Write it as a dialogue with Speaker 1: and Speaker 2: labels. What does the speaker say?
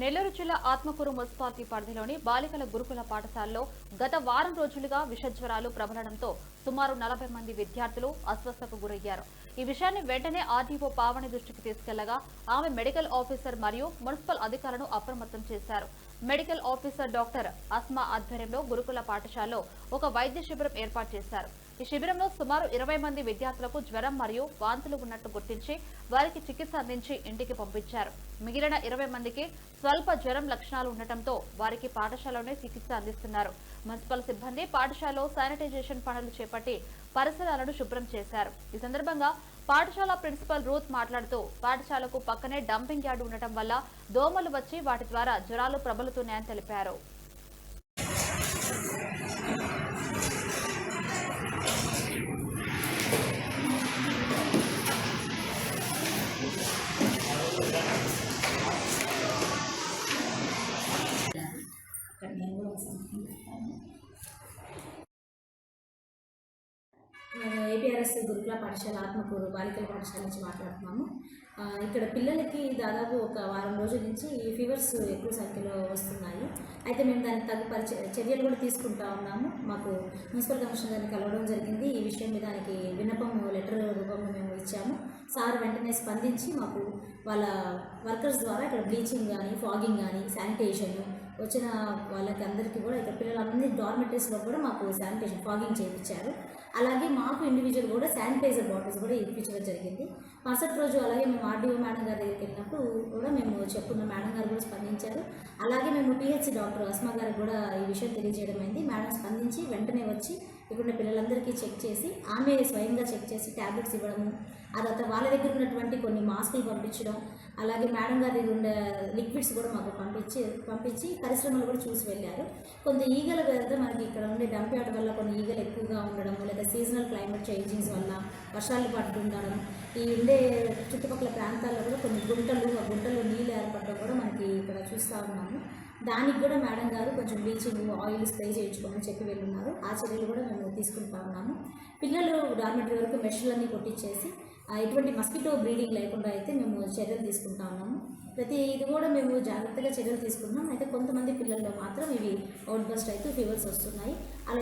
Speaker 1: నెల్లూరు జిల్లా ఆత్మకూరు మున్సిపాలిటీ పరిధిలోని బాలికల గురుకుల పాఠశాలలో గత వారం రోజులుగా విషజ్వరాలు ప్రబలడంతో సుమారు నలభై మంది విద్యార్థులు అస్వస్థకు గురయ్యారు. ఈ విషయాన్ని వెంటనే ఆర్డీఓ పావని దృష్టికి తీసుకెళ్ళగా ఆమె మెడికల్ ఆఫీసర్ మరియు మున్సిపల్ అధికారులను అప్రమత్తం చేశారు. మెడికల్ ఆఫీసర్ డాక్టర్ అస్మా ఆధ్వర్యంలో గురుకుల పాఠశాలలో ఒక వైద్య శిబిరం ఏర్పాటు చేశారు. ఈ శిబిరంలో సుమారు ఇరవై మంది విద్యార్థులకు జ్వరం మరియు వాంతులు ఉన్నట్టు గుర్తించి వారికి చికిత్స అందించి ఇంటికి పంపించారు. మిగిలిన ఇరవై మందికి స్వల్ప జ్వరం లక్షణాలు ఉండటంతో వారికి పాఠశాలలోనే చికిత్స అందిస్తున్నారు. మున్సిపల్ సిబ్బంది పాఠశాలలో శానిటైజేషన్ పనులు చేపట్టి పరిసరాలను శుభ్రం చేశారు. ఈ సందర్భంగా పాఠశాల ప్రిన్సిపల్ రూత్ మాట్లాడుతూ పాఠశాలకు పక్కనే డంపింగ్ యార్డు ఉండటం వల్ల దోమలు వచ్చి వాటి ద్వారా జ్వరాలు ప్రబలుతున్నాయని తెలిపారు.
Speaker 2: ఏపీఆర్ఎస్ గురుకుల పాఠశాల ఆత్మకూరు బాలికల పాఠశాల నుంచి మాట్లాడుతున్నాము. ఇక్కడ పిల్లలకి దాదాపు ఒక వారం రోజుల నుంచి ఈ ఫీవర్స్ ఎక్కువ సంఖ్యలో వస్తున్నాయి. అయితే మేము దానికి తగు పరిచ చర్యలు కూడా తీసుకుంటా ఉన్నాము. మాకు మున్సిపల్ కమిషనర్ గారిని కలవడం జరిగింది. ఈ విషయం మీద దానికి విన్నపం లెటర్ రూపంలో మేము ఇచ్చాము. సార్ వెంటనే స్పందించి మాకు వాళ్ళ వర్కర్స్ ద్వారా ఇక్కడ బ్లీచింగ్ కానీ ఫాగింగ్ కానీ శానిటేషన్ వచ్చిన వాళ్ళకి అందరికీ కూడా ఇక్కడ పిల్లలందరినీ డార్మెటరీస్లో కూడా మాకు శానిటేషన్ ఫాగింగ్ చేయించారు. అలాగే మాకు ఇండివిజువల్ కూడా శానిటైజర్ బాటిల్స్ కూడా ఇప్పించడం జరిగింది. మరుసటి రోజు అలాగే మేము ఆర్డీఓ మేడం గారి దగ్గరికి వెళ్ళినప్పుడు కూడా మేము చెప్పుకున్న మేడం గారు కూడా స్పందించారు. అలాగే మేము పిహెచ్సి డాక్టర్ అస్మా గారికి కూడా ఈ విషయం తెలియజేయడం అయింది. మేడం స్పందించి వెంటనే వచ్చి ఇక్కడ పిల్లలందరికీ చెక్ చేసి ఆమె స్వయంగా చెక్ చేసి ట్యాబ్లెట్స్ ఇవ్వడము ఆ తర్వాత వాళ్ళ దగ్గర ఉన్నటువంటి కొన్ని మాస్కులు పంపించడం అలాగే మేడం గారి ఉండే లిక్విడ్స్ కూడా మాకు పంపించి పంపించి పరిశ్రమలు కూడా చూసి వెళ్ళారు. కొంత ఈగల వల్ల మనకి ఇక్కడ ఉండే డంప్ యార్డ్ వల్ల కొన్ని ఈగలు ఎక్కువగా ఉండడం లేదా సీజనల్ క్లైమేట్ చేంజింగ్స్ వల్ల వర్షాలు పడుతుండడం ఈ ఉండే చుట్టుపక్కల ప్రాంతాల్లో కూడా కొన్ని గుంటలు ఆ గుంటల్లో నీళ్ళు ఏర్పడడం కూడా మనకి ఇక్కడ చూస్తూ ఉన్నాము. దానికి కూడా మేడం గారు కొంచెం బ్లీచింగ్ ఆయిల్ స్ప్రే చేయించుకోమని చెప్పి వెళ్ళున్నారు. ఆ చర్యలు కూడా మేము తీసుకుంటా ఉన్నాము. పిల్లలు డార్మెటరీ వరకు మెషర్లన్నీ కొట్టించేసి ఎటువంటి మస్కిటో బ్రీడింగ్ లేకుండా అయితే మేము చర్యలు తీసుకుంటా ఉన్నాము. ప్రతి ఇది కూడా మేము జాగ్రత్తగా చర్యలు తీసుకుంటున్నాం. అయితే కొంతమంది పిల్లల్లో మాత్రం ఇవి అవుట్ బస్ట్ అయితే ఫీవర్స్ వస్తున్నాయి. అలా